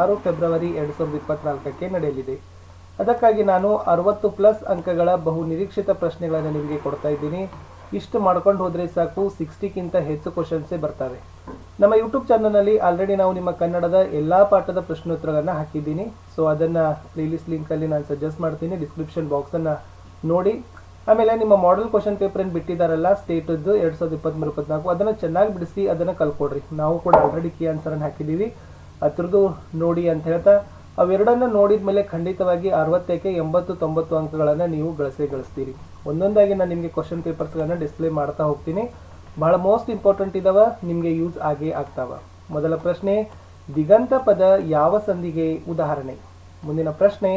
ಆರು ಫೆಬ್ರವರಿ ಎರಡು ಸಾವಿರದ ಇಪ್ಪತ್ನಾಲ್ಕಕ್ಕೆ ನಡೆಯಲಿದೆ. ಅದಕ್ಕಾಗಿ ನಾನು ಅರವತ್ತು ಪ್ಲಸ್ ಅಂಕಗಳ ಬಹು ನಿರೀಕ್ಷಿತ ಪ್ರಶ್ನೆಗಳನ್ನು ನಿಮಗೆ ಕೊಡ್ತಾ ಇದ್ದೀನಿ. ಇಷ್ಟು ಮಾಡ್ಕೊಂಡು ಹೋದರೆ ಸಾಕು ಸಿಕ್ಸ್ಟಿಗಿಂತ ಹೆಚ್ಚು ಕ್ವಶನ್ಸೇ ಬರ್ತವೆ. ನಮ್ಮ ಯೂಟ್ಯೂಬ್ ಚಾನಲ್ನಲ್ಲಿ ಆಲ್ರೆಡಿ ನಾವು ನಿಮ್ಮ ಕನ್ನಡದ ಎಲ್ಲ ಪಾಠದ ಪ್ರಶ್ನೋತ್ತರಗಳನ್ನು ಹಾಕಿದ್ದೀನಿ. ಸೊ ಅದನ್ನು ಪ್ಲೇಲಿಸ್ಟ್ ಲಿಂಕಲ್ಲಿ ನಾನು ಸಜೆಸ್ಟ್ ಮಾಡ್ತೀನಿ. ಡಿಸ್ಕ್ರಿಪ್ಷನ್ ಬಾಕ್ಸನ್ನು ನೋಡಿ. ಆಮೇಲೆ ನಿಮ್ಮ ಮಾಡೆಲ್ ಕ್ವಶನ್ ಪೇಪರನ್ನು ಬಿಟ್ಟಿದ್ದಾರಲ್ಲ ಸ್ಟೇಟದ್ದು ಎರಡು ಸಾವಿರದ ಇಪ್ಪತ್ತ್ಮೂರು ಇಪ್ಪತ್ನಾಲ್ಕು, ಅದನ್ನು ಚೆನ್ನಾಗಿ ಬಿಡಿಸಿ, ಅದನ್ನು ಕಲ್ಕೊಡ್ರಿ ನಾವು ಕೂಡ ಆಲ್ರೆಡಿ ಕೀ ಆನ್ಸರನ್ನು ಹಾಕಿದ್ದೀವಿ. ಅದ್ರದ್ದು ನೋಡಿ ಅಂತ ಹೇಳ್ತಾ, ಅವೆರಡನ್ನ ನೋಡಿದ ಮೇಲೆ ಖಂಡಿತವಾಗಿ ಅರವತ್ತಕ್ಕೆ ಎಂಬತ್ತು, ತೊಂಬತ್ತು ಅಂಕಗಳನ್ನು ನೀವು ಗಳಿಸೇ ಗಳಿಸ್ತೀರಿ. ಒಂದೊಂದಾಗಿ ನಾನು ನಿಮಗೆ ಕ್ವಶನ್ ಪೇಪರ್ಸ್ಗಳನ್ನು ಡಿಸ್ಪ್ಲೇ ಮಾಡ್ತಾ ಹೋಗ್ತೀನಿ. ಬಹಳ ಮೋಸ್ಟ್ ಇಂಪಾರ್ಟೆಂಟ್ ಇದಾವ, ನಿಮಗೆ ಯೂಸ್ ಆಗೇ ಆಗ್ತಾವ. ಮೊದಲ ಪ್ರಶ್ನೆ, ದಿಗಂತ ಪದ ಯಾವ ಸಂಧಿಗೆ ಉದಾಹರಣೆ? ಮುಂದಿನ ಪ್ರಶ್ನೆ,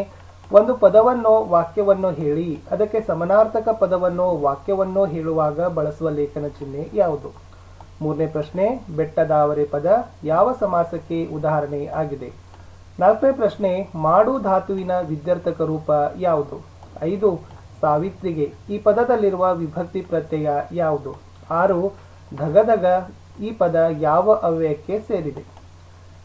ಒಂದು ಪದವನ್ನು, ವಾಕ್ಯವನ್ನು ಹೇಳಿ, ಅದಕ್ಕೆ ಸಮನಾರ್ಥಕ ಪದವನ್ನು, ವಾಕ್ಯವನ್ನು ಹೇಳುವಾಗ ಬಳಸುವ ಲೇಖನ ಚಿಹ್ನೆ ಯಾವುದು? ಮೂರನೇ ಪ್ರಶ್ನೆ, ಬೆಟ್ಟದಾವರೆ ಪದ ಯಾವ ಸಮಾಸಕ್ಕೆ ಉದಾಹರಣೆ ಆಗಿದೆ? ನಾಲ್ಕನೇ ಪ್ರಶ್ನೆ, ಮಾಡು ಧಾತುವಿನ ವಿದ್ಯರ್ಥಕ ರೂಪ ಯಾವುದು? ಐದು, ಸಾವಿತ್ರಿಗೆ ಈ ಪದದಲ್ಲಿರುವ ವಿಭಕ್ತಿ ಪ್ರತ್ಯಯ ಯಾವುದು? ಆರು, ಧಗಧಗ ಈ ಪದ ಯಾವ ಅವ್ಯಯಕ್ಕೆ ಸೇರಿದೆ?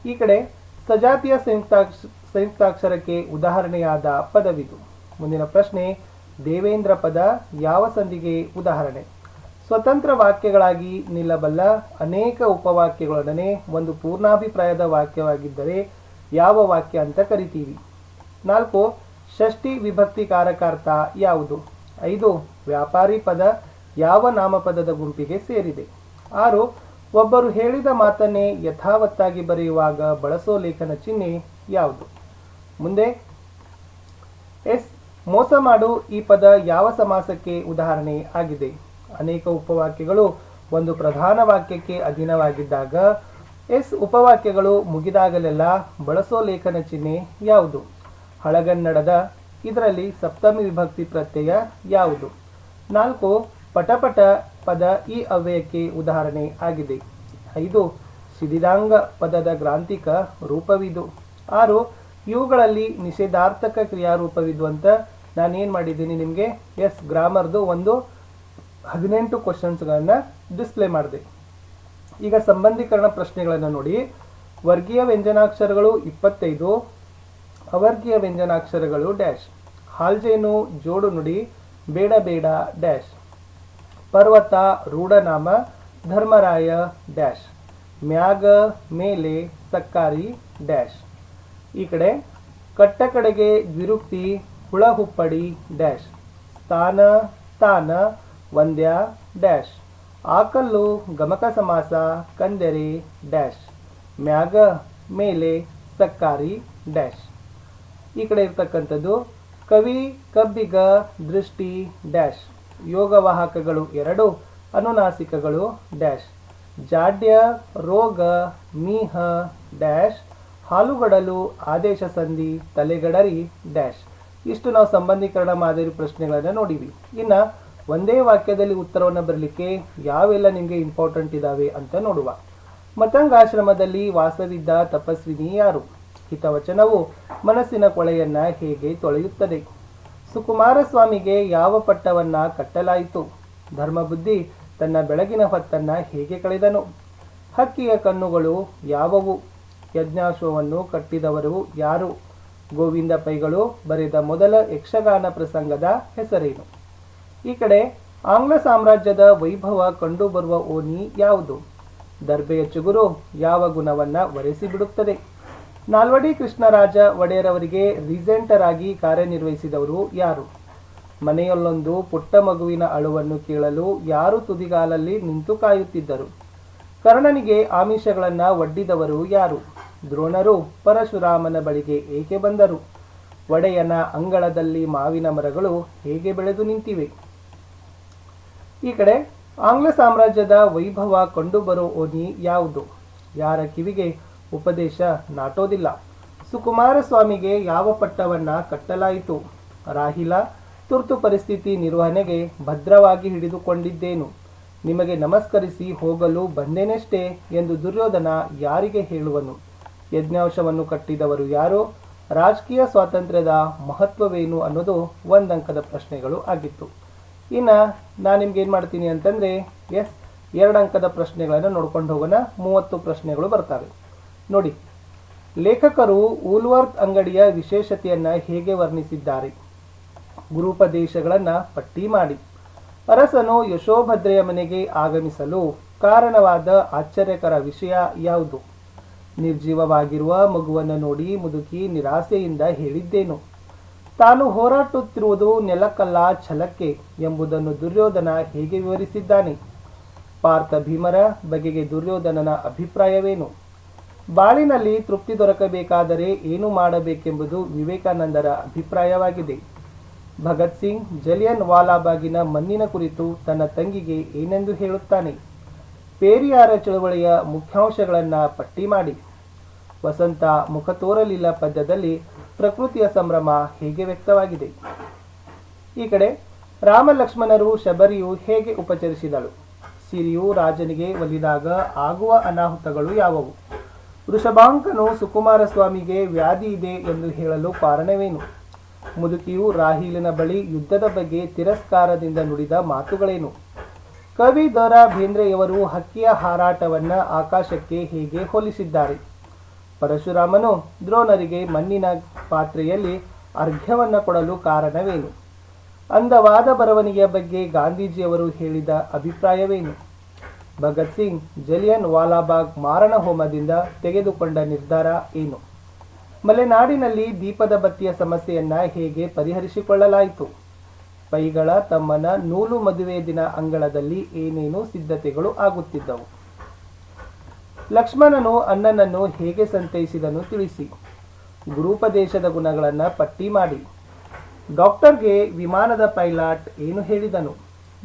ಈ ಕಡೆ ಸಜಾತಿಯ ಸಂಯುಕ್ತಾಕ್ಷ, ಸಂಯುಕ್ತಾಕ್ಷರಕ್ಕೆ ಉದಾಹರಣೆಯಾದ ಪದವಿದು. ಮುಂದಿನ ಪ್ರಶ್ನೆ, ದೇವೇಂದ್ರ ಪದ ಯಾವ ಸಂಧಿಗೆ ಉದಾಹರಣೆ? ಸ್ವತಂತ್ರ ವಾಕ್ಯಗಳಾಗಿ ನಿಲ್ಲಬಲ್ಲ ಅನೇಕ ಉಪವಾಕ್ಯಗಳೊಡನೆ ಒಂದು ಪೂರ್ಣಾಭಿಪ್ರಾಯದ ವಾಕ್ಯವಾಗಿದ್ದರೆ ಯಾವ ವಾಕ್ಯ ಅಂತ ಕರಿತೀವಿ. ನಾಲ್ಕು, ಷಷ್ಠಿ ವಿಭಕ್ತಿ ಕಾರಕಾರ್ಥ ಯಾವುದು? ಐದು, ವ್ಯಾಪಾರಿ ಪದ ಯಾವ ನಾಮಪದದ ಗುಂಪಿಗೆ ಸೇರಿದೆ? ಆರು, ಒಬ್ಬರು ಹೇಳಿದ ಮಾತನ್ನೇ ಯಥಾವತ್ತಾಗಿ ಬರೆಯುವಾಗ ಬಳಸೋ ಲೇಖನ ಚಿಹ್ನೆ ಯಾವುದು? ಮುಂದೆ, ಎಸ್, ಮೋಸ ಮಾಡು ಈ ಪದ ಯಾವ ಸಮಾಸಕ್ಕೆ ಉದಾಹರಣೆ ಆಗಿದೆ? ಅನೇಕ ಉಪವಾಕ್ಯಗಳು ಒಂದು ಪ್ರಧಾನ ವಾಕ್ಯಕ್ಕೆ ಅಧೀನವಾಗಿದ್ದಾಗ, ಎಸ್ ಉಪವಾಕ್ಯಗಳು ಮುಗಿದಾಗಲೆಲ್ಲ ಬಳಸೋ ಲೇಖನ ಚಿಹ್ನೆ ಯಾವುದು? ಹಳಗನ್ನಡದ ಇದರಲ್ಲಿ ಸಪ್ತಮಿ ವಿಭಕ್ತಿ ಪ್ರತ್ಯಯ ಯಾವುದು? ನಾಲ್ಕು, ಪಟಪಟ ಪದ ಈ ಅವ್ಯಯಕ್ಕೆ ಉದಾಹರಣೆ ಆಗಿದೆ. ಐದು, ಸಿದಿದಾಂಗ ಪದದ ಗ್ರಾಂಥಿಕ ರೂಪವಿದು. ಆರು, ಇವುಗಳಲ್ಲಿ ನಿಷೇಧಾರ್ಥಕ ಕ್ರಿಯಾರೂಪವಿದು ಅಂತ ನಾನೇನು ಮಾಡಿದ್ದೀನಿ ನಿಮಗೆ? ಎಸ್, ಗ್ರಾಮರ್ದು ಒಂದು ಹದಿನೆಂಟು ಕ್ವಶನ್ಸ್ಗಳನ್ನು ಡಿಸ್ಪ್ಲೇ ಮಾಡಿದೆ. ಈಗ ಸಂಬಂಧೀಕರಣ ಪ್ರಶ್ನೆಗಳನ್ನು ನೋಡಿ. ವರ್ಗೀಯ ವ್ಯಂಜನಾಕ್ಷರಗಳು ಇಪ್ಪತ್ತೈದು, ಅವರ್ಗೀಯ ವ್ಯಂಜನಾಕ್ಷರಗಳು ಡ್ಯಾಶ್ ಹಾಲ್ಜೇನು ಜೋಡು ನುಡಿ, ಬೇಡ ಬೇಡ ಡ್ಯಾಶ್ ಪರ್ವತ, ರೂಢನಾಮ, ಧರ್ಮರಾಯ ಡ್ಯಾಶ್ ಮ್ಯಾಗ, ಮೇಲೆ, ಸಕ್ಕಾರಿ ಡ್ಯಾಶ್ ಈ ಕಡೆ ಕಟ್ಟ ಕಡೆಗೆ ದ್ವಿರುಕ್ತಿ ಹುಳಹುಪ್ಪಡಿ ಡ್ಯಾಶ್ ಸ್ಥಾನ, ತಾನ ವಂದ್ಯ ಡ್ಯಾಶ್. ಆಕಲ್ಲು ಗಮಕ ಸಮಾಸ ಕಂದೆರೆ ಡ್ಯಾಶ್. ಮ್ಯಾಗ ಮೇಲೆ ಸಕ್ಕಾರಿ ಡ್ಯಾಶ್. ಈ ಕಡೆ ಇರ್ತಕ್ಕಂಥದ್ದು ಕವಿ ಕಬ್ಬಿಗ ದೃಷ್ಟಿ ಡ್ಯಾಶ್. ಯೋಗವಾಹಕಗಳು ಎರಡು, ಅನುನಾಸಿಕಗಳು ಡ್ಯಾಶ್. ಜಾಡ್ಯ ರೋಗ ಮೀಹ ಡ್ಯಾಶ್. ಹಾಲುಗಡಲು ಆದೇಶ ಸಂಧಿ ತಲೆಗಡರಿ ಡ್ಯಾಶ್. ಇಷ್ಟು ನಾವು ಸಂಬಂಧೀಕರಣ ಮಾದರಿ ಪ್ರಶ್ನೆಗಳನ್ನು ನೋಡಿವಿ ಇನ್ನು ಒಂದೇ ವಾಕ್ಯದಲ್ಲಿ ಉತ್ತರವನ್ನು ಬರಲಿಕ್ಕೆ ಯಾವೆಲ್ಲ ನಿಮಗೆ ಇಂಪಾರ್ಟೆಂಟ್ ಇದ್ದಾವೆ ಅಂತ ನೋಡುವ. ಮತಂಗಾಶ್ರಮದಲ್ಲಿ ವಾಸವಿದ್ದ ತಪಸ್ವಿನಿ ಯಾರು? ಹಿತವಚನವು ಮನಸ್ಸಿನ ಕೊಳೆಯನ್ನ ಹೇಗೆ ತೊಳೆಯುತ್ತದೆ? ಸುಕುಮಾರ ಸ್ವಾಮಿಗೆ ಯಾವ ಪಟ್ಟವನ್ನ ಕಟ್ಟಲಾಯಿತು? ಧರ್ಮಬುದ್ಧಿ ತನ್ನ ಬೆಳಗಿನ ಹೊತ್ತನ್ನ ಹೇಗೆ ಕಳೆದನು? ಹಕ್ಕಿಯ ಕಣ್ಣುಗಳು ಯಾವವು? ಯಜ್ಞಾಶ್ವವನ್ನು ಕಟ್ಟಿದವರು ಯಾರು? ಗೋವಿಂದ ಪೈಗಳು ಬರೆದ ಮೊದಲ ಯಕ್ಷಗಾನ ಪ್ರಸಂಗದ ಹೆಸರೇನು? ಈ ಕಡೆ ಆಂಗ್ಲ ಸಾಮ್ರಾಜ್ಯದ ವೈಭವ ಕಂಡುಬರುವ ಓನಿ ಯಾವುದು? ದರ್ಬೆಯ ಚುಗುರು ಯಾವ ಗುಣವನ್ನ ಒರೆಸಿಬಿಡುತ್ತದೆ ನಾಲ್ವಡಿ ಕೃಷ್ಣರಾಜ ಒಡೆಯರವರಿಗೆ ರೀಸೆಂಟರ್ ಆಗಿ ಕಾರ್ಯನಿರ್ವಹಿಸಿದವರು ಯಾರು? ಮನೆಯಲ್ಲೊಂದು ಪುಟ್ಟ ಮಗುವಿನ ಅಳುವನ್ನು ಕೇಳಲು ಯಾರು ತುದಿಗಾಲಲ್ಲಿ ನಿಂತು ಕಾಯುತ್ತಿದ್ದರು? ಕರ್ಣನಿಗೆ ಆಮಿಷಗಳನ್ನ ಒಡ್ಡಿದವರು ಯಾರು? ದ್ರೋಣರು ಪರಶುರಾಮನ ಬಳಿಗೆ ಏಕೆ ಬಂದರು? ಒಡೆಯನ ಅಂಗಳದಲ್ಲಿ ಮಾವಿನ ಮರಗಳು ಹೇಗೆ ಬೆಳೆದು ನಿಂತಿವೆ? ಈ ಕಡೆ ಆಂಗ್ಲ ಸಾಮ್ರಾಜ್ಯದ ವೈಭವ ಕಂಡುಬರೋ ಓನಿ ಯಾವುದು? ಯಾರ ಕಿವಿಗೆ ಉಪದೇಶ ನಾಟೋದಿಲ್ಲ. ಸುಕುಮಾರ ಸ್ವಾಮಿಗೆ ಯಾವ ಪಟ್ಟವನ್ನ ಕಟ್ಟಲಾಯಿತು? ರಾಹಿಲ, ತುರ್ತು ಪರಿಸ್ಥಿತಿ ನಿರ್ವಹಣೆಗೆ ಭದ್ರವಾಗಿ ಹಿಡಿದುಕೊಂಡಿದ್ದೇನು. ನಿಮಗೆ ನಮಸ್ಕರಿಸಿ ಹೋಗಲು ಬಂದೇನಷ್ಟೇ ಎಂದು ದುರ್ಯೋಧನ ಯಾರಿಗೆ ಹೇಳುವನು? ಯಜ್ಞಾಂಶವನ್ನು ಕಟ್ಟಿದವರು ಯಾರು? ರಾಜಕೀಯ ಸ್ವಾತಂತ್ರ್ಯದ ಮಹತ್ವವೇನು ಅನ್ನೋದು ಒಂದಂಕದ ಪ್ರಶ್ನೆಗಳು ಆಗಿತ್ತು. ಇನ್ನು ನಾನು ನಿಮ್ಗೆ ಏನು ಮಾಡ್ತೀನಿ ಅಂತಂದರೆ ಎಸ್ ಎರಡು ಅಂಕದ ಪ್ರಶ್ನೆಗಳನ್ನು ನೋಡ್ಕೊಂಡು ಹೋಗೋಣ. ಮೂವತ್ತು ಪ್ರಶ್ನೆಗಳು ಬರ್ತವೆ. ನೋಡಿ, ಲೇಖಕರು ಉಲ್ವರ್ತ್ ಅಂಗಡಿಯ ವಿಶೇಷತೆಯನ್ನು ಹೇಗೆ ವರ್ಣಿಸಿದ್ದಾರೆ? ಗುರುಪದೇಶಗಳನ್ನು ಪಟ್ಟಿ ಮಾಡಿ. ಅರಸನು ಯಶೋಭದ್ರೆಯ ಮನೆಗೆ ಆಗಮಿಸಲು ಕಾರಣವಾದ ಆಶ್ಚರ್ಯಕರ ವಿಷಯ ಯಾವುದು? ನಿರ್ಜೀವವಾಗಿರುವ ಮಗುವನ್ನು ನೋಡಿ ಮುದುಕಿ ನಿರಾಸೆಯಿಂದ ಹೇಳಿದ್ದೇನು? ತಾನು ಹೋರಾಟುತ್ತಿರುವುದು ನೆಲಕ್ಕಲ್ಲ ಛಲಕ್ಕೆ ಎಂಬುದನ್ನು ದುರ್ಯೋಧನ ಹೇಗೆ ವಿವರಿಸಿದ್ದಾನೆ? ಪಾರ್ಥ ಭೀಮರ ಬಗೆಗೆ ದುರ್ಯೋಧನನ ಅಭಿಪ್ರಾಯವೇನು? ಬಾಳಿನಲ್ಲಿ ತೃಪ್ತಿ ದೊರಕಬೇಕಾದರೆ ಏನು ಮಾಡಬೇಕೆಂಬುದು ವಿವೇಕಾನಂದರ ಅಭಿಪ್ರಾಯವಾಗಿದೆ. ಭಗತ್ ಸಿಂಗ್ ಜಲಿಯನ್ ವಾಲಾಬಾಗಿನ ಮಣ್ಣಿನ ಕುರಿತು ತನ್ನ ತಂಗಿಗೆ ಏನೆಂದು ಹೇಳುತ್ತಾನೆ? ಪೇರಿಯಾರ ಚಳುವಳಿಯ ಮುಖ್ಯಾಂಶಗಳನ್ನು ಪಟ್ಟಿ ಮಾಡಿ. ವಸಂತ ಮುಖ ತೋರಲಿಲ್ಲ ಪದ್ಯದಲ್ಲಿ ಪ್ರಕೃತಿಯ ಸಂಭ್ರಮ ಹೇಗೆ ವ್ಯಕ್ತವಾಗಿದೆ. ಈ ಕಡೆ ರಾಮ ಲಕ್ಷ್ಮಣರು ಶಬರಿಯು ಹೇಗೆ ಉಪಚರಿಸಿದಳು? ಸಿರಿಯು ರಾಜನಿಗೆ ಒಲಿದಾಗ ಆಗುವ ಅನಾಹುತಗಳು ಯಾವುವು? ವೃಷಭಾಂಕನು ಸುಕುಮಾರ ಸ್ವಾಮಿಗೆ ವ್ಯಾಧಿ ಇದೆ ಎಂದು ಹೇಳಲು ಕಾರಣವೇನು? ಮುದುಕಿಯು ರಾಹೀಲಿನ ಬಳಿ ಯುದ್ಧದ ಬಗ್ಗೆ ತಿರಸ್ಕಾರದಿಂದ ನುಡಿದ ಮಾತುಗಳೇನು? ಕವಿ ದೊರಾ ಬೇಂದ್ರೆಯವರು ಹಕ್ಕಿಯ ಹಾರಾಟವನ್ನು ಆಕಾಶಕ್ಕೆ ಹೇಗೆ ಹೋಲಿಸಿದ್ದಾರೆ? ಪರಶುರಾಮನು ದ್ರೋಣರಿಗೆ ಮಣ್ಣಿನ ಪಾತ್ರೆಯಲ್ಲಿ ಅರ್ಘ್ಯವನ್ನು ಕೊಡಲು ಕಾರಣವೇನು? ಅಂದವಾದ ಬರವಣಿಗೆಯ ಬಗ್ಗೆ ಗಾಂಧೀಜಿಯವರು ಹೇಳಿದ ಅಭಿಪ್ರಾಯವೇನು? ಭಗತ್ ಸಿಂಗ್ ಜಲಿಯನ್ ವಾಲಾಬಾಗ್ ಮಾರಣ ಹೋಮದಿಂದ ತೆಗೆದುಕೊಂಡ ನಿರ್ಧಾರ ಏನು? ಮಲೆನಾಡಿನಲ್ಲಿ ದೀಪದ ಬತ್ತಿಯ ಸಮಸ್ಯೆಯನ್ನ ಹೇಗೆ ಪರಿಹರಿಸಿಕೊಳ್ಳಲಾಯಿತು? ಪೈಗಳ ತಮ್ಮನ ನೂಲು ಮದುವೆ ದಿನ ಅಂಗಳದಲ್ಲಿ ಏನೇನು ಸಿದ್ಧತೆಗಳು ಆಗುತ್ತಿದ್ದವು. ಲಕ್ಷ್ಮಣನು ಅಣ್ಣನನ್ನು ಹೇಗೆ ಸಂತೈಸಿದನು ತಿಳಿಸಿ. ಗುರುಪದೇಶದ ಗುಣಗಳನ್ನು ಪಟ್ಟಿ ಮಾಡಿ. ಡಾಕ್ಟರ್ಗೆ ವಿಮಾನದ ಪೈಲಾಟ್ ಏನು ಹೇಳಿದನು?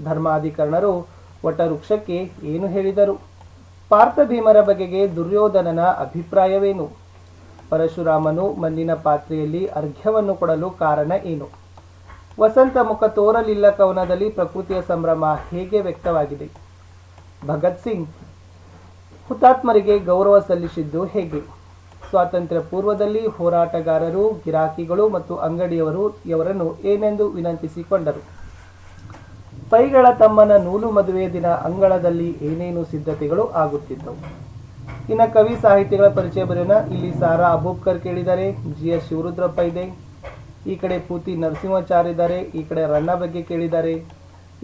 ಧರ್ಮಾಧಿಕರಣರು ವಟವೃಕ್ಷಕ್ಕೆ ಏನು ಹೇಳಿದರು? ಪಾರ್ಥಭೀಮರ ಬಗೆಗೆ ದುರ್ಯೋಧನನ ಅಭಿಪ್ರಾಯವೇನು? ಪರಶುರಾಮನು ಮಣ್ಣಿನ ಪಾತ್ರೆಯಲ್ಲಿ ಅರ್ಘ್ಯವನ್ನು ಕೊಡಲು ಕಾರಣ ಏನು? ವಸಂತ ಮುಖ ತೋರಲಿಲ್ಲ ಕವನದಲ್ಲಿ ಪ್ರಕೃತಿಯ ಸಂಭ್ರಮ ಹೇಗೆ ವ್ಯಕ್ತವಾಗಿದೆ? ಭಗತ್ ಸಿಂಗ್ ಹುತಾತ್ಮರಿಗೆ ಗೌರವ ಸಲ್ಲಿಸಿದ್ದು ಹೇಗೆ? ಸ್ವಾತಂತ್ರ್ಯ ಪೂರ್ವದಲ್ಲಿ ಹೋರಾಟಗಾರರು, ಗಿರಾಕಿಗಳು ಮತ್ತು ಅಂಗಡಿಯವರು ಇವರನ್ನು ಏನೆಂದು ವಿನಂತಿಸಿಕೊಂಡರು? ಪೈಗಳ ತಮ್ಮನ ನೂಲು ಮದುವೆ ದಿನ ಅಂಗಳದಲ್ಲಿ ಏನೇನು ಸಿದ್ಧತೆಗಳು ಆಗುತ್ತಿದ್ದವು? ಇನ್ನು ಕವಿ ಸಾಹಿತಿಗಳ ಪರಿಚಯ ಬರೆಯೋಣ. ಇಲ್ಲಿ ಸಾರಾ ಅಬೂಬ್ಕರ್ ಕೇಳಿದ್ದಾರೆ, ಜಿ ಎಸ್ ಶಿವರುದ್ರಪ್ಪ ಇದೆ, ಈ ಕಡೆ ಪೂತಿ ನರಸಿಂಹಾಚಾರ್ಯ ಇದ್ದಾರೆ, ಈ ಕಡೆ ರಣ್ಣ ಬಗ್ಗೆ ಕೇಳಿದ್ದಾರೆ.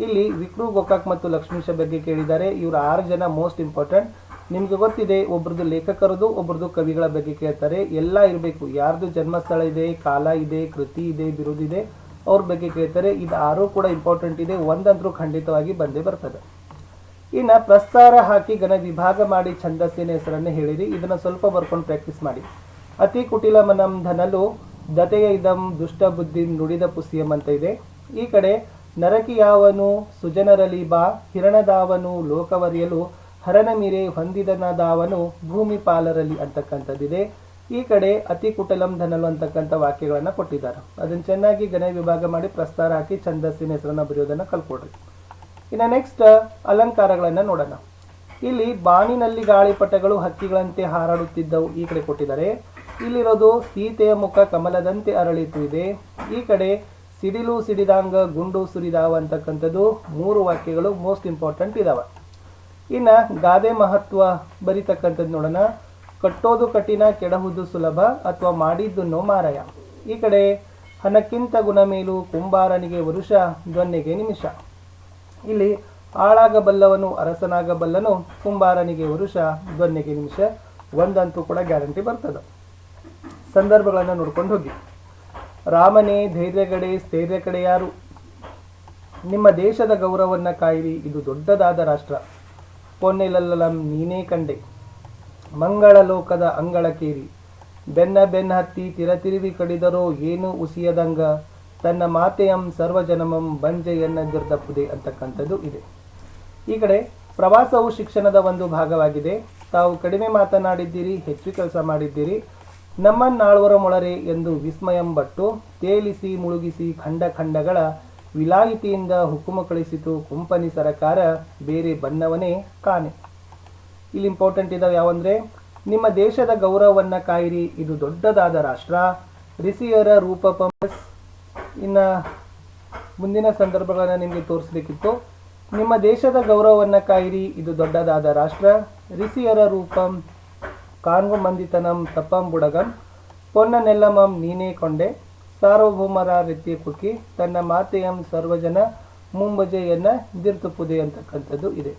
ಇಲ್ಲಿ ವಿಕ್ರು ಗೋಕಾಕ್ ಮತ್ತು ಲಕ್ಷ್ಮೀಶ ಬಗ್ಗೆ ಕೇಳಿದ್ದಾರೆ. ಇವರು ಆರು ಜನ ಮೋಸ್ಟ್ ಇಂಪಾರ್ಟೆಂಟ್. ನಿಮ್ಗೆ ಗೊತ್ತಿದೆ, ಒಬ್ರದ್ದು ಲೇಖಕರದು, ಒಬ್ರದ್ದು ಕವಿಗಳ ಬಗ್ಗೆ ಕೇಳ್ತಾರೆ. ಎಲ್ಲ ಇರಬೇಕು. ಯಾರ್ದು ಜನ್ಮಸ್ಥಳ ಇದೆ, ಕಾಲ ಇದೆ, ಕೃತಿ ಇದೆ ಬಿರುದಿದೆ ಅವ್ರ ಬಗ್ಗೆ ಕೇಳ್ತಾರೆ. ಇದು ಆರು ಕೂಡ ಇಂಪಾರ್ಟೆಂಟ್ ಇದೆ. ಒಂದಂತರೂ ಖಂಡಿತವಾಗಿ ಬಂದೇ ಬರ್ತದೆ. ಇನ್ನು ಪ್ರಸ್ತಾರ ಹಾಕಿ ಗಣ ವಿಭಾಗ ಮಾಡಿ ಛಂದಸ್ಸಿನ ಹೆಸರನ್ನು ಹೇಳಿರಿ. ಇದನ್ನ ಸ್ವಲ್ಪ ಬರ್ಕೊಂಡು ಪ್ರಾಕ್ಟೀಸ್ ಮಾಡಿ. ಅತಿ ಕುಟಿಲ ಮನಂ ಧನಲು ದತೆಯ ಇದಂ ದುಷ್ಟ ಬುದ್ಧಿ ನುಡಿದ ಪುಸಿಯಂ ಅಂತ ಇದೆ. ಈ ಕಡೆ, ನರಕಿಯಾವನು ಸುಜನರಲಿ ಬಾ, ಹಿರಣದಾವನು ಲೋಕವರಿಯಲು ಹರನ ಮೀರೆ ಹೊಂದಿದನದಾವನು ಭೂಮಿ ಪಾಲರಲ್ಲಿ ಅಂತಕ್ಕಂಥದ್ದಿದೆ. ಈ ಕಡೆ ಅತಿ ಕುಟಲಂ ಧನಲು ಅಂತಕ್ಕಂಥ ವಾಕ್ಯಗಳನ್ನು ಕೊಟ್ಟಿದ್ದಾರೆ. ಅದನ್ನು ಚೆನ್ನಾಗಿ ಗಣ ವಿಭಾಗ ಮಾಡಿ ಪ್ರಸ್ತಾರ ಹಾಕಿ ಛಂದಸ್ಸಿನ ಹೆಸರನ್ನು ಬರೆಯೋದನ್ನು ಕಲ್ಕೊಡ್ರಿ ಇನ್ನು ನೆಕ್ಸ್ಟ್ ಅಲಂಕಾರಗಳನ್ನು ನೋಡೋಣ. ಇಲ್ಲಿ ಬಾಣಿನಲ್ಲಿ ಗಾಳಿಪಟಗಳು ಹಕ್ಕಿಗಳಂತೆ ಹಾರಾಡುತ್ತಿದ್ದವು ಈ ಕಡೆ ಕೊಟ್ಟಿದ್ದಾರೆ. ಇಲ್ಲಿರೋದು ಸೀತೆಯ ಮುಖ ಕಮಲದಂತೆ ಅರಳಿತು ಇದೆ. ಈ ಕಡೆ ಸಿಡಿಲು ಸಿಡಿದಾಂಗ ಗುಂಡು ಸುರಿದಾವ ಅಂತಕ್ಕಂಥದ್ದು ಮೂರು ವಾಕ್ಯಗಳು ಮೋಸ್ಟ್ ಇಂಪಾರ್ಟೆಂಟ್ ಇದಾವ. ಇನ್ನ ಗಾದೆ ಮಹತ್ವ ಬರಿತಕ್ಕಂಥದ್ದು ನೋಡೋಣ. ಕಟ್ಟೋದು ಕಠಿಣ, ಕೆಡಹುದು ಸುಲಭ ಅಥವಾ ಮಾಡಿದ್ದು ಮಾರಾಯ ಈ ಕಡೆ ಹಣಕ್ಕಿಂತ ಗುಣ ಮೇಲು ಕುಂಬಾರನಿಗೆ ವರುಷ ದೊನ್ನೆಗೆ ನಿಮಿಷ. ಇಲ್ಲಿ ಆಳಾಗಬಲ್ಲವನು ಅರಸನಾಗಬಲ್ಲನು, ಕುಂಬಾರನಿಗೆ ವರುಷ ದೊನ್ನೆಗೆ ನಿಮಿಷ. ಒಂದಂತೂ ಕೂಡ ಗ್ಯಾರಂಟಿ ಬರ್ತದೆ. ಸಂದರ್ಭಗಳನ್ನು ನೋಡ್ಕೊಂಡು ಹೋಗಿ. ರಾಮನೇ, ಧೈರ್ಯಗಡೆ ಸ್ಥೈರ್ಯ ಕಡೆ ಯಾರು? ನಿಮ್ಮ ದೇಶದ ಗೌರವವನ್ನು ಕಾಯಿರಿ, ಇದು ದೊಡ್ಡದಾದ ರಾಷ್ಟ್ರ. ಪೊನ್ನೆಲಲ್ಲಂ ನೀನೇ ಕಂಡೆ. ಮಂಗಳ ಲೋಕದ ಅಂಗಳಕೇರಿ ಬೆನ್ನ ಬೆನ್ನ ಹತ್ತಿ ತಿರತಿರುವಿ ಕಡಿದರೋ ಏನು ಉಸಿಯದಂಗ? ತನ್ನ ಮಾತೆಯಂ ಸರ್ವಜನಮಂ ಬಂಜೆಯನ್ನ ಗಿರ್ದಪ್ಪುದೆ ಅಂತಕ್ಕಂಥದ್ದು ಇದೆ. ಈ ಕಡೆ ಪ್ರವಾಸವು ಶಿಕ್ಷಣದ ಒಂದು ಭಾಗವಾಗಿದೆ. ತಾವು ಕಡಿಮೆ ಮಾತನಾಡಿದ್ದೀರಿ, ಹೆಚ್ಚು ಕೆಲಸ ಮಾಡಿದ್ದೀರಿ. ನಮ್ಮನ್ನಾಳುವರ ಮೊಳರೆ ಎಂದು ವಿಸ್ಮಯಂಬಟ್ಟು ತೇಲಿಸಿ ಮುಳುಗಿಸಿ ಖಂಡ ಖಂಡಗಳ ವಿಲಾಯಿತಿಯಿಂದ ಹುಕುಮ ಕಳಿಸಿತು ಕುಂಪನಿ ಸರಕಾರ, ಬೇರೆ ಬಣ್ಣವನೇ ಕಾಣೆ. ಇಲ್ಲಿ ಇಂಪಾರ್ಟೆಂಟ್ ಇದಾವೆ ಯಾವಂದ್ರೆ, ನಿಮ್ಮ ದೇಶದ ಗೌರವವನ್ನ ಕಾಯಿರಿ, ಇದು ದೊಡ್ಡದಾದ ರಾಷ್ಟ್ರ. ರಿಸಿಯರ ರೂಪಪಮಸ್ ಇನ್ನ ಮುಂದಿನ ಸಂದರ್ಭಗಳನ್ನ ನಿಮಗೆ ತೋರಿಸಬೇಕಿತ್ತು. ನಿಮ್ಮ ದೇಶದ ಗೌರವವನ್ನ ಕಾಯಿರಿ, ಇದು ದೊಡ್ಡದಾದ ರಾಷ್ಟ್ರ. ರಿಸಿಯರ ರೂಪಂ ಕಾನ್ಗು ಮಂದಿತನಂ ತಪ್ಪಂ ಬುಡಗಂ. ಪೊನ್ನ ನೆಲ್ಲಮಂ ನೀನೇ ಕೊಂಡೆ. ಸಾರ್ವಭೌಮರ ರೀತಿ ಕುಕ್ಕಿ ತನ್ನ ಮಾತೆಯಂ ಸರ್ವಜನ ಮುಂಬಜೆಯನ್ನು ದಿರ್ತುಪುದೆ ಅಂತಕ್ಕಂಥದ್ದು ಇದೆ.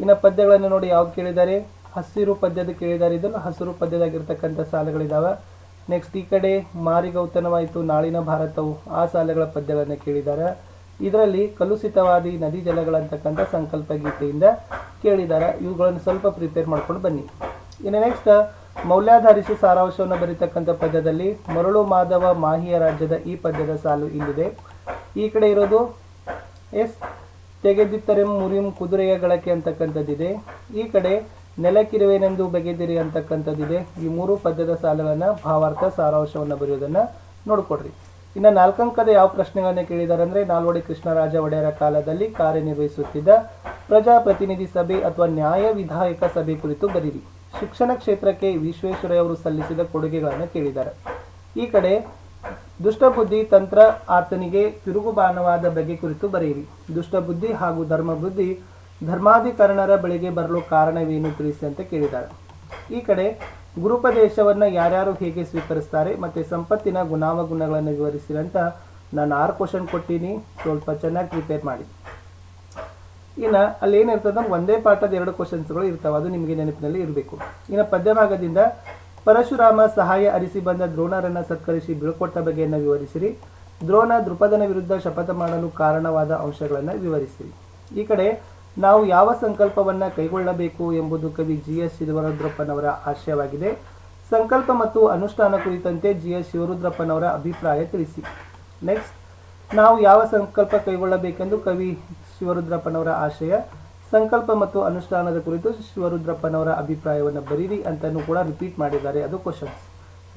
ಇನ್ನು ಪದ್ಯಗಳನ್ನು ನೋಡಿ ಯಾವ ಕೇಳಿದ್ದಾರೆ? ಹಸಿರು ಪದ್ಯದ ಕೇಳಿದ್ದಾರೆ. ಇದನ್ನು ಹಸಿರು ಪದ್ಯದಾಗಿರ್ತಕ್ಕಂಥ ಸಾಲುಗಳಿದಾವೆ. ನೆಕ್ಸ್ಟ್ ಈ ಕಡೆ ಮಾರಿಗೌತನವಾಯಿತು, ನಾಳಿನ ಭಾರತವು ಆ ಸಾಲುಗಳ ಪದ್ಯಗಳನ್ನು ಕೇಳಿದ್ದಾರೆ ಇದರಲ್ಲಿ ಕಲುಷಿತವಾದಿ ನದಿ ಜಲಗಳಂತಕ್ಕಂಥ ಸಂಕಲ್ಪ ಗೀತೆಯಿಂದ ಕೇಳಿದ್ದಾರೆ ಇವುಗಳನ್ನು ಸ್ವಲ್ಪ ಪ್ರಿಪೇರ್ ಮಾಡ್ಕೊಂಡು ಬನ್ನಿ. ಇನ್ನು ನೆಕ್ಸ್ಟ್ ಮೌಲ್ಯಾಧಾರಿಸಿ ಸಾರಾಂಶವನ್ನು ಬರೀತಕ್ಕಂಥ ಪದ್ಯದಲ್ಲಿ ಮರಳು ಮಾಧವ ಮಾಹಿಯ ರಾಜ್ಯದ ಈ ಪದ್ಯದ ಸಾಲು ಇಲ್ಲಿದೆ. ಈ ಕಡೆ ಇರೋದು ಎಸ್ ತೆಗೆದಿತ್ತರೆಂ ಮುರಿಂ ಕುದುರೆಯ ಗಳಕೆ ಅಂತಕ್ಕಂಥದ್ದಿದೆ. ಈ ಕಡೆ ನೆಲಕ್ಕಿರುವೆನೆಂದು ಬಗೆದಿರಿ ಅಂತಕ್ಕಂಥದ್ದಿದೆ. ಈ ಮೂರು ಪದ್ಯದ ಸಾಲುಗಳನ್ನು ಭಾವಾರ್ಥ ಸಾರಾಂಶವನ್ನು ಬರೆಯೋದನ್ನ ನೋಡ್ಕೊಡ್ರಿ. ಇನ್ನು ನಾಲ್ಕಂಕದ ಯಾವ ಪ್ರಶ್ನೆಗಳನ್ನು ಕೇಳಿದ್ದಾರೆ ಅಂದ್ರೆ ನಾಲ್ವಡಿ ಕೃಷ್ಣರಾಜ ಒಡೆಯರ ಕಾಲದಲ್ಲಿ ಕಾರ್ಯನಿರ್ವಹಿಸುತ್ತಿದ್ದ ಪ್ರಜಾಪ್ರತಿನಿಧಿ ಸಭೆ ಅಥವಾ ನ್ಯಾಯ ವಿಧಾಯಕ ಸಭೆ ಕುರಿತು ಬರೀರಿ. ಶಿಕ್ಷಣ ಕ್ಷೇತ್ರಕ್ಕೆ ವಿಶ್ವೇಶ್ವರಯ್ಯ ಅವರು ಸಲ್ಲಿಸಿದ ಕೊಡುಗೆಗಳನ್ನು ಕೇಳಿದ್ದಾರೆ. ಈ ಕಡೆ, ದುಷ್ಟಬುದ್ಧಿ ತಂತ್ರ ಆತನಿಗೆ ತಿರುಗುಬಾನವಾದ ಬಗೆ ಕುರಿತು ಬರೆಯಿರಿ. ದುಷ್ಟಬುದ್ಧಿ ಹಾಗೂ ಧರ್ಮಬುದ್ಧಿ ಧರ್ಮಾಧಿಕರಣರ ಬಳಿಗೆ ಬರಲು ಕಾರಣವೇನು ತಿಳಿಸಿ ಅಂತ ಕೇಳಿದ್ದಾರೆ. ಈ ಕಡೆ, ಗುರುಪದೇಶವನ್ನ ಯಾರ್ಯಾರು ಹೇಗೆ ಸ್ವೀಕರಿಸ್ತಾರೆ ಮತ್ತೆ ಸಂಪತ್ತಿನ ಗುಣಾವಗುಣಗಳನ್ನು ವಿವರಿಸಿರಿ ಅಂತ ನಾನು ಆರು ಕ್ವಶನ್ ಕೊಟ್ಟಿನಿ. ಸ್ವಲ್ಪ ಚೆನ್ನಾಗಿ ಪ್ರಿಪೇರ್ ಮಾಡಿ. ಇನ್ನು ಅಲ್ಲಿ ಏನಿರ್ತದೆ ಒಂದೇ ಪಾಠದ ಎರಡು ಕ್ವಶನ್ಸ್ಗಳು ಇರ್ತಾವೆ. ಅದು ನಿಮಗೆ ನೆನಪಿನಲ್ಲಿ ಇರಬೇಕು. ಇನ್ನು ಪದ್ಯಭಾಗದಿಂದ ಪರಶುರಾಮ ಸಹಾಯ ಅರಿಸಿ ಬಂದ ದ್ರೋಣರನ್ನು ಸತ್ಕರಿಸಿ ಬೀಳ್ಕೊಟ್ಟ ಬಗೆಯನ್ನು ವಿವರಿಸಿರಿ. ದ್ರೋಣ ದೃಪದನ ವಿರುದ್ಧ ಶಪಥ ಮಾಡಲು ಕಾರಣವಾದ ಅಂಶಗಳನ್ನು ವಿವರಿಸಿರಿ. ಈ ಕಡೆ ನಾವು ಯಾವ ಸಂಕಲ್ಪವನ್ನ ಕೈಗೊಳ್ಳಬೇಕು ಎಂಬುದು ಕವಿ ಜಿ ಎಸ್ ಶಿವರುದ್ರಪ್ಪನವರ ಆಶಯವಾಗಿದೆ. ಸಂಕಲ್ಪ ಮತ್ತು ಅನುಷ್ಠಾನ ಕುರಿತಂತೆ ಜಿ ಎಸ್ ಶಿವರುದ್ರಪ್ಪನವರ ಅಭಿಪ್ರಾಯ ತಿಳಿಸಿ. ನೆಕ್ಸ್ಟ್ ನಾವು ಯಾವ ಸಂಕಲ್ಪ ಕೈಗೊಳ್ಳಬೇಕೆಂದು ಕವಿ ಶಿವರುದ್ರಪ್ಪನವರ ಆಶಯ, ಸಂಕಲ್ಪ ಮತ್ತು ಅನುಷ್ಠಾನದ ಕುರಿತು ಶಿವರುದ್ರಪ್ಪನವರ ಅಭಿಪ್ರಾಯವನ್ನು ಬರೀರಿ ಅಂತಲೂ ಕೂಡ ರಿಪೀಟ್ ಮಾಡಿದ್ದಾರೆ. ಅದು ಕ್ವಶನ್ಸ್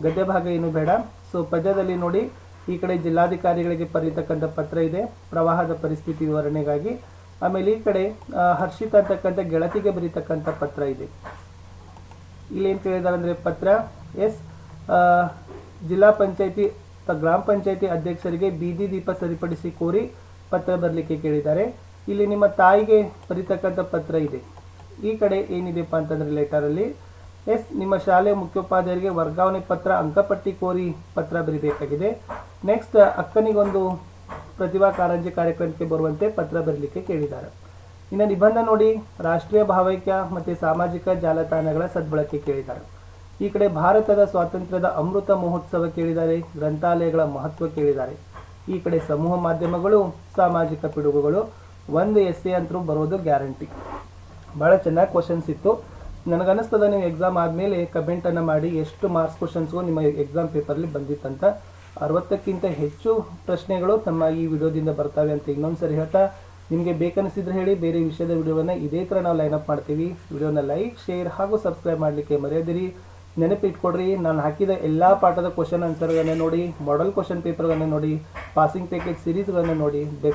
ಗದ್ಯ ಭಾಗ ಏನು ಬೇಡ. ಸೊ ಪದ್ಯದಲ್ಲಿ ನೋಡಿ, ಈ ಕಡೆ ಜಿಲ್ಲಾಧಿಕಾರಿಗಳಿಗೆ ಬರೀತಕ್ಕಂಥ ಪತ್ರ ಇದೆ. ಪ್ರವಾಹದ ಪರಿಸ್ಥಿತಿ ವಿವರಣೆಗಾಗಿ. ಆಮೇಲೆ ಈ ಕಡೆ ಹರ್ಷಿತ ಅಂತಕ್ಕಂಥ ಗೆಳತಿಗೆ ಬರೀತಕ್ಕಂಥ ಪತ್ರ ಇದೆ. ಇಲ್ಲಿ ಏನು ಕೇಳಿದ್ದಾರೆ ಅಂದರೆ ಪತ್ರ, ಎಸ್ ಜಿಲ್ಲಾ ಪಂಚಾಯತಿ ಗ್ರಾಮ ಪಂಚಾಯತಿ ಅಧ್ಯಕ್ಷರಿಗೆ ಬೀದಿ ದೀಪ ಸರಿಪಡಿಸಿ ಕೋರಿ ಪತ್ರ ಬರಲಿಕ್ಕೆ ಕೇಳಿದ್ದಾರೆ. ಇಲ್ಲಿ ನಿಮ್ಮ ತಾಯಿಗೆ ಬರೀತಕ್ಕಂಥ ಪತ್ರ ಇದೆ. ಈ ಕಡೆ ಏನಿದೆಪ್ಪ ಅಂತಂದರೆ ಲೆಟರಲ್ಲಿ ಎಸ್, ನಿಮ್ಮ ಶಾಲೆ ಮುಖ್ಯೋಪಾಧ್ಯಾಯರಿಗೆ ವರ್ಗಾವಣೆ ಪತ್ರ, ಅಂಕಪಟ್ಟಿ ಕೋರಿ ಪತ್ರ ಬರೀಬೇಕಾಗಿದೆ. ನೆಕ್ಸ್ಟ್ ಅಕ್ಕನಿಗೊಂದು ಪ್ರತಿಭಾ ಕಾರಂಜಿ ಕಾರ್ಯಕ್ರಮಕ್ಕೆ ಬರುವಂತೆ ಪತ್ರ ಬರಲಿಕ್ಕೆ ಕೇಳಿದ್ದಾರೆ. ಇನ್ನು ನಿಬಂಧ ನೋಡಿ ರಾಷ್ಟ್ರೀಯ ಭಾವೈಕ್ಯ ಮತ್ತು ಸಾಮಾಜಿಕ ಜಾಲತಾಣಗಳ ಸದ್ಬಳಕೆ ಕೇಳಿದ್ದಾರೆ. ಈ ಕಡೆ ಭಾರತದ ಸ್ವಾತಂತ್ರ್ಯದ ಅಮೃತ ಮಹೋತ್ಸವ ಕೇಳಿದ್ದಾರೆ, ಗ್ರಂಥಾಲಯಗಳ ಮಹತ್ವ ಕೇಳಿದ್ದಾರೆ. ಈ ಕಡೆ ಸಮೂಹ ಮಾಧ್ಯಮಗಳು, ಸಾಮಾಜಿಕ ಪಿಡುಗುಗಳು, ಒಂದು ಎಸ್ ಎ ಅಂತರೂ ಬರೋದು ಗ್ಯಾರಂಟಿ ಭಾಳ ಚೆನ್ನಾಗಿ ಕ್ವಶನ್ಸ್ ಇತ್ತು. ನನಗನ್ನಿಸ್ತದ ನೀವು ಎಕ್ಸಾಮ್ ಆದಮೇಲೆ ಕಮೆಂಟನ್ನು ಮಾಡಿ ಎಷ್ಟು ಮಾರ್ಕ್ಸ್ ಕ್ವಶನ್ಸ್ಗೂ ನಿಮ್ಮ ಎಕ್ಸಾಮ್ ಪೇಪರಲ್ಲಿ ಬಂದಿತ್ತಂತ. ಅರವತ್ತಕ್ಕಿಂತ ಹೆಚ್ಚು ಪ್ರಶ್ನೆಗಳು ತಮ್ಮ ಈ ವಿಡಿಯೋದಿಂದ ಬರ್ತವೆ ಅಂತ ಇನ್ನೊಂದು ಸರಿ ಹೇಳ್ತಾ, ನಿಮಗೆ ಬೇಕನ್ನಿಸಿದ್ರೆ ಹೇಳಿ, ಬೇರೆ ವಿಷಯದ ವಿಡಿಯೋವನ್ನು ಇದೇ ಥರ ನಾವು ಲೈನ್ ಅಪ್ ಮಾಡ್ತೀವಿ. ವಿಡಿಯೋನ ಲೈಕ್ ಶೇರ್ ಹಾಗೂ ಸಬ್ಸ್ಕ್ರೈಬ್ ಮಾಡಲಿಕ್ಕೆ ಮರೆಯದಿರಿ. ನೆನಪಿಟ್ಕೊಡ್ರಿ, ನಾನು ಹಾಕಿದ ಎಲ್ಲ ಪಾಠದ ಕ್ವಶನ್ ಆನ್ಸರ್ಗಳನ್ನ ನೋಡಿ ಮಾಡಲ್ ಕ್ವಶನ್ ಪೇಪರ್ಗಳನ್ನೇ ನೋಡಿ ಪಾಸಿಂಗ್ ಪ್ಯಾಕೇಜ್ ಸೀರೀಸ್ಗಳನ್ನೇ ನೋಡಿ ಬೆಸ್ಟ್